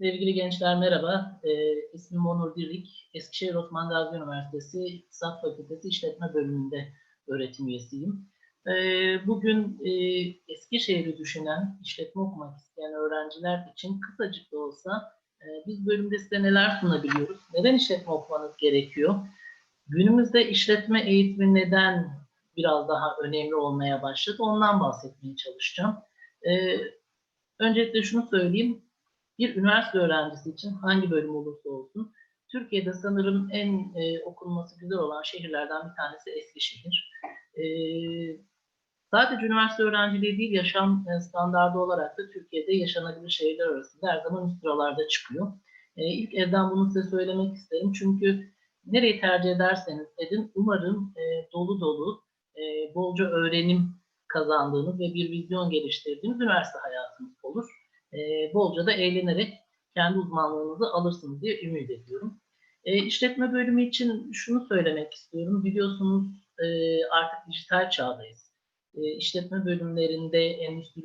Sevgili gençler merhaba. Ee, ismim Onur Dirlik. Eskişehir Osman Gazi Üniversitesi İktisat Fakültesi İşletme Bölümünde öğretim üyesiyim. Ee, bugün e, Eskişehir'i düşünen, işletme okumak isteyen öğrenciler için kısacık da olsa e, biz bölümde size neler sunabiliyoruz? Neden işletme okumanız gerekiyor? Günümüzde işletme eğitimi neden biraz daha önemli olmaya başladı? Ondan bahsetmeye çalışacağım. Ee, öncelikle şunu söyleyeyim bir üniversite öğrencisi için hangi bölüm olursa olsun Türkiye'de sanırım en e, okunması güzel olan şehirlerden bir tanesi Eskişehir. E, sadece üniversite öğrenciliği değil yaşam e, standardı olarak da Türkiye'de yaşanabilir şehirler arasında her zaman üst sıralarda çıkıyor. E, ilk evden bunu size söylemek isterim çünkü nereyi tercih ederseniz edin umarım e, dolu dolu e, bolca öğrenim kazandığınız ve bir vizyon geliştirdiğiniz üniversite olur e, bolca da eğlenerek kendi uzmanlığınızı alırsınız diye ümit ediyorum. E, işletme bölümü için şunu söylemek istiyorum. Biliyorsunuz e, artık dijital çağdayız. E, işletme bölümlerinde Endüstri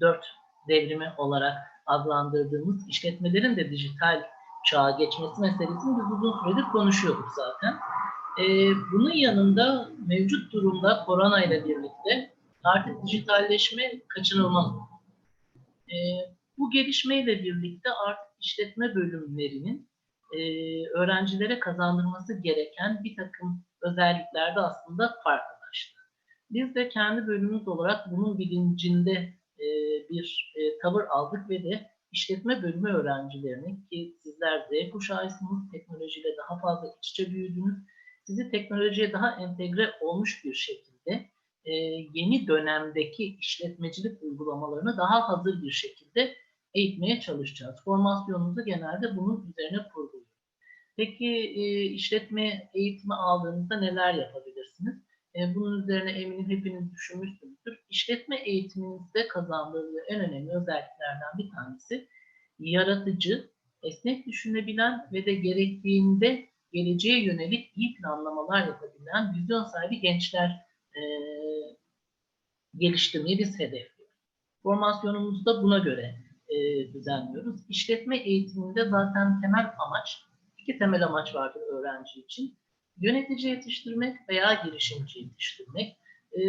4 devrimi olarak adlandırdığımız işletmelerin de dijital çağa geçmesi meselesini biz uzun süredir konuşuyorduk zaten. E, bunun yanında mevcut durumda korona ile birlikte artık dijitalleşme kaçınılmaz e, bu gelişmeyle birlikte artık işletme bölümlerinin e, öğrencilere kazandırması gereken bir takım özellikler de aslında farklılaştı. Biz de kendi bölümümüz olarak bunun bilincinde e, bir e, tavır aldık ve de işletme bölümü öğrencilerini ki sizler Z kuşağısınız, teknolojiyle daha fazla iç içe büyüdünüz, sizi teknolojiye daha entegre olmuş bir şekilde e, yeni dönemdeki işletmecilik uygulamalarını daha hazır bir şekilde eğitmeye çalışacağız. Formasyonumuzu genelde bunun üzerine kurguluyoruz. Peki e, işletme eğitimi aldığınızda neler yapabilirsiniz? E, bunun üzerine eminim hepiniz düşünmüşsünüzdür. İşletme eğitiminizde kazandığı en önemli özelliklerden bir tanesi yaratıcı, esnek düşünebilen ve de gerektiğinde geleceğe yönelik iyi planlamalar yapabilen vizyon sahibi gençler e, geliştirmeyi biz hedefliyoruz. Formasyonumuzu da buna göre e, düzenliyoruz. İşletme eğitiminde zaten temel amaç, iki temel amaç vardır öğrenci için. Yönetici yetiştirmek veya girişimci yetiştirmek. E,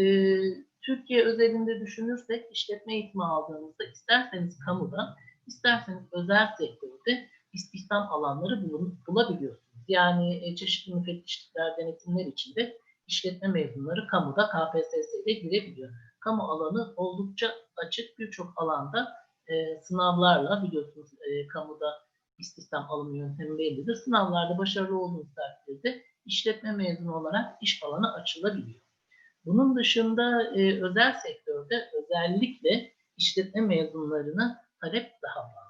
Türkiye özelinde düşünürsek işletme eğitimi aldığınızda isterseniz kamuda, isterseniz özel sektörde istihdam alanları bulun, bulabiliyorsunuz. Yani e, çeşitli müfettişlikler, denetimler içinde işletme mezunları kamuda KPSS'de girebiliyor. Kamu alanı oldukça açık birçok alanda e, sınavlarla biliyorsunuz e, kamuda istihdam alım yöntemi bellidir. Sınavlarda başarılı olduğunuz takdirde işletme mezunu olarak iş alanı açılabiliyor. Bunun dışında e, özel sektörde özellikle işletme mezunlarına talep daha fazla.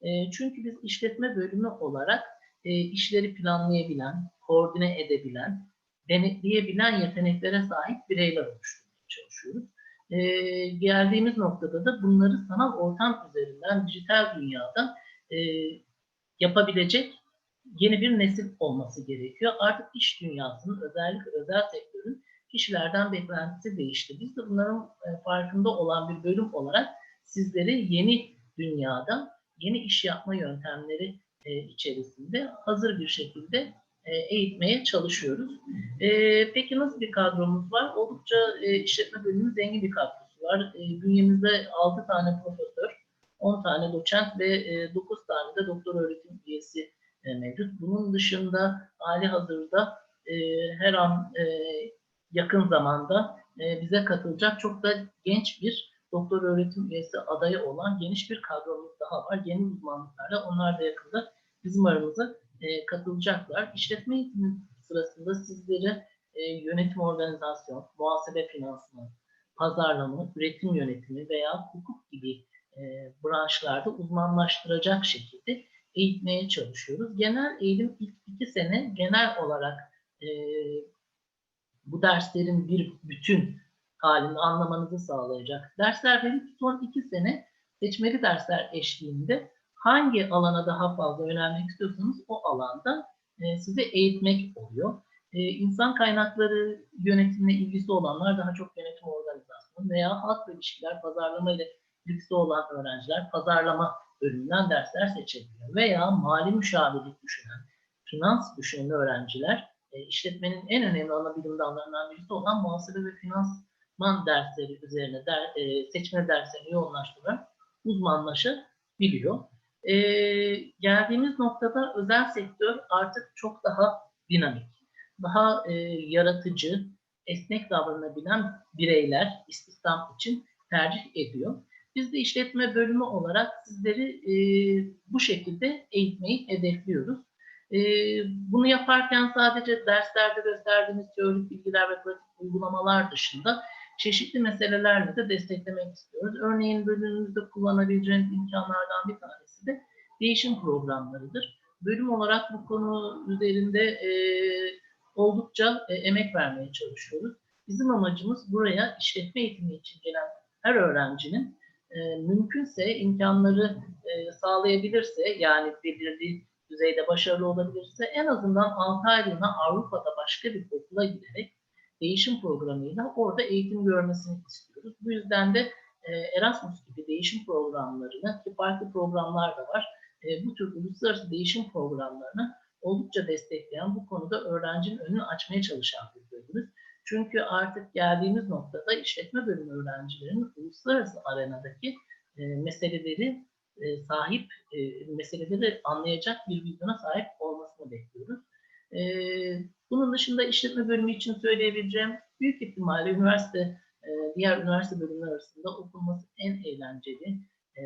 E, çünkü biz işletme bölümü olarak e, işleri planlayabilen, koordine edebilen, denetleyebilen yeteneklere sahip bireyler oluşturmaya çalışıyoruz. Ee, geldiğimiz noktada da bunları sanal ortam üzerinden, dijital dünyada e, yapabilecek yeni bir nesil olması gerekiyor. Artık iş dünyasının, özellikle özel sektörün kişilerden beklentisi değişti. Biz de bunların e, farkında olan bir bölüm olarak sizleri yeni dünyada, yeni iş yapma yöntemleri e, içerisinde hazır bir şekilde e, eğitmeye çalışıyoruz. E, peki nasıl bir kadromuz var? Oldukça e, işletme bölümünün zengin bir kadrosu var. Bünyemizde 6 tane profesör, 10 tane doçent ve 9 tane de doktor öğretim üyesi mevcut. Bunun dışında hali hazırda her an yakın zamanda bize katılacak çok da genç bir doktor öğretim üyesi adayı olan geniş bir kadromuz daha var. Yeni uzmanlıklarla onlar da yakında bizim aramıza e, katılacaklar. İşletme eğitimi sırasında sizlere yönetim organizasyon, muhasebe finansman, pazarlama, üretim yönetimi veya hukuk gibi e, branşlarda uzmanlaştıracak şekilde eğitmeye çalışıyoruz. Genel eğitim ilk iki sene genel olarak e, bu derslerin bir bütün halini anlamanızı sağlayacak dersler verip son iki sene seçmeli dersler eşliğinde hangi alana daha fazla yönelmek istiyorsanız o alanda e, size eğitmek oluyor. E, insan kaynakları yönetimine ilgisi olanlar daha çok yönetim organizasyonu veya halk ilişkiler, pazarlama ile ilgisi olan öğrenciler pazarlama bölümünden dersler seçebiliyor. Veya mali müşavirlik düşünen, finans düşünen öğrenciler e, işletmenin en önemli ana bilim dallarından birisi olan muhasebe ve finansman dersleri üzerine der, e, seçme derslerini yoğunlaştırarak uzmanlaşabiliyor. E, geldiğimiz noktada özel sektör artık çok daha dinamik, daha e, yaratıcı, esnek davranabilen bireyler istihdam için tercih ediyor. Biz de işletme bölümü olarak sizleri e, bu şekilde eğitmeyi hedefliyoruz. E, bunu yaparken sadece derslerde gösterdiğimiz teorik bilgiler ve pratik uygulamalar dışında çeşitli meselelerle de desteklemek istiyoruz. Örneğin bölümümüzde kullanabileceğiniz imkanlardan bir tanesi değişim programlarıdır. Bölüm olarak bu konu üzerinde e, oldukça e, emek vermeye çalışıyoruz. Bizim amacımız buraya işletme eğitimi için gelen her öğrencinin e, mümkünse imkanları e, sağlayabilirse yani belirli düzeyde başarılı olabilirse en azından 6 aylığına Avrupa'da başka bir okula giderek değişim programıyla orada eğitim görmesini istiyoruz. Bu yüzden de e, Erasmus gibi değişim programlarını ki farklı programlar da var. E, bu tür uluslararası değişim programlarını oldukça destekleyen bu konuda öğrencinin önünü açmaya çalışan bir bölümümüz. Çünkü artık geldiğimiz noktada işletme bölümü öğrencilerinin uluslararası arenadaki e, meseleleri e, sahip, e, meseleleri anlayacak bir vizyona sahip olmasını bekliyoruz. E, bunun dışında işletme bölümü için söyleyebileceğim büyük ihtimalle üniversite, e, diğer üniversite bölümleri arasında okunması en eğlenceli e,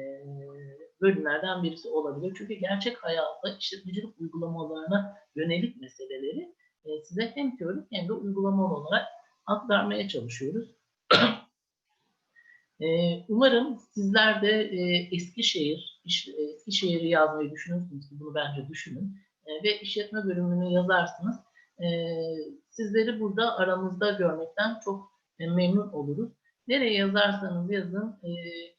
bölümlerden birisi olabilir. Çünkü gerçek hayatta işletmecilik uygulamalarına yönelik meseleleri e, size hem teorik hem de uygulamalı olarak aktarmaya çalışıyoruz. e, umarım sizler de e, Eskişehir, iş, Eskişehir'i yazmayı düşünürsünüz ki bunu bence düşünün ve işletme bölümünü yazarsınız. Sizleri burada aramızda görmekten çok memnun oluruz. Nereye yazarsanız yazın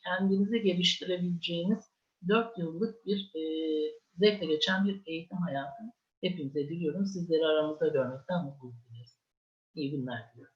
kendinizi geliştirebileceğiniz 4 yıllık bir e, zevkle geçen bir eğitim hayatı hepinize diliyorum. Sizleri aramızda görmekten mutluluk diliyorum. İyi günler diliyorum.